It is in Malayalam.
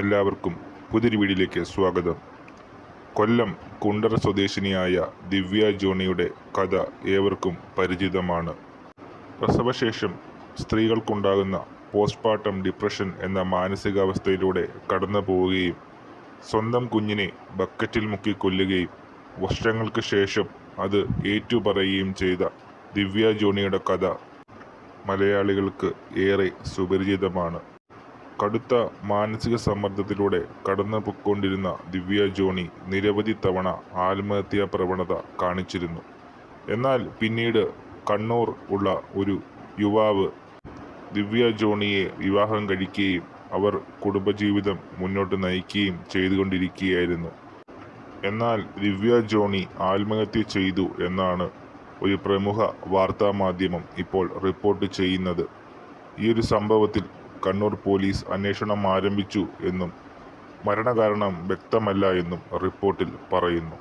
എല്ലാവർക്കും പുതിയൊരു വീഡിയോയിലേക്ക് സ്വാഗതം. കൊല്ലം കുണ്ടറ സ്വദേശിനിയായ ദിവ്യ ജോണിയുടെ കഥ ഏവർക്കും പരിചിതമാണ്. പ്രസവശേഷം സ്ത്രീകൾക്കുണ്ടാകുന്ന പോസ്റ്റ്മോർട്ടം ഡിപ്രഷൻ എന്ന മാനസികാവസ്ഥയിലൂടെ കടന്നു പോവുകയും സ്വന്തം കുഞ്ഞിനെ ബക്കറ്റിൽ മുക്കി കൊല്ലുകയും വർഷങ്ങൾക്ക് ശേഷം അത് ഏറ്റുപറയുകയും ചെയ്ത ദിവ്യ ജോണിയുടെ കഥ മലയാളികൾക്ക് ഏറെ സുപരിചിതമാണ്. കടുത്ത മാനസിക സമ്മർദ്ദത്തിലൂടെ കടന്നു പൊയ്ക്കൊണ്ടിരുന്ന ദിവ്യ ജോണി നിരവധി തവണ ആത്മഹത്യാ പ്രവണത കാണിച്ചിരുന്നു. എന്നാൽ പിന്നീട് കണ്ണൂർ ഉള്ള ഒരു യുവാവ് ദിവ്യ ജോണിയെ വിവാഹം കഴിക്കുകയും അവർ കുടുംബജീവിതം മുന്നോട്ട് നയിക്കുകയും ചെയ്തുകൊണ്ടിരിക്കുകയായിരുന്നു. എന്നാൽ ദിവ്യ ജോണി ആത്മഹത്യ ചെയ്തു എന്നാണ് ഒരു പ്രമുഖ വാർത്താ മാധ്യമം ഇപ്പോൾ റിപ്പോർട്ട് ചെയ്യുന്നത്. ഈ ഒരു സംഭവത്തിൽ കണ്ണൂർ പോലീസ് അന്വേഷണം ആരംഭിച്ചു എന്നും മരണകാരണം വ്യക്തമല്ല എന്നും റിപ്പോർട്ടിൽ പറയുന്നു.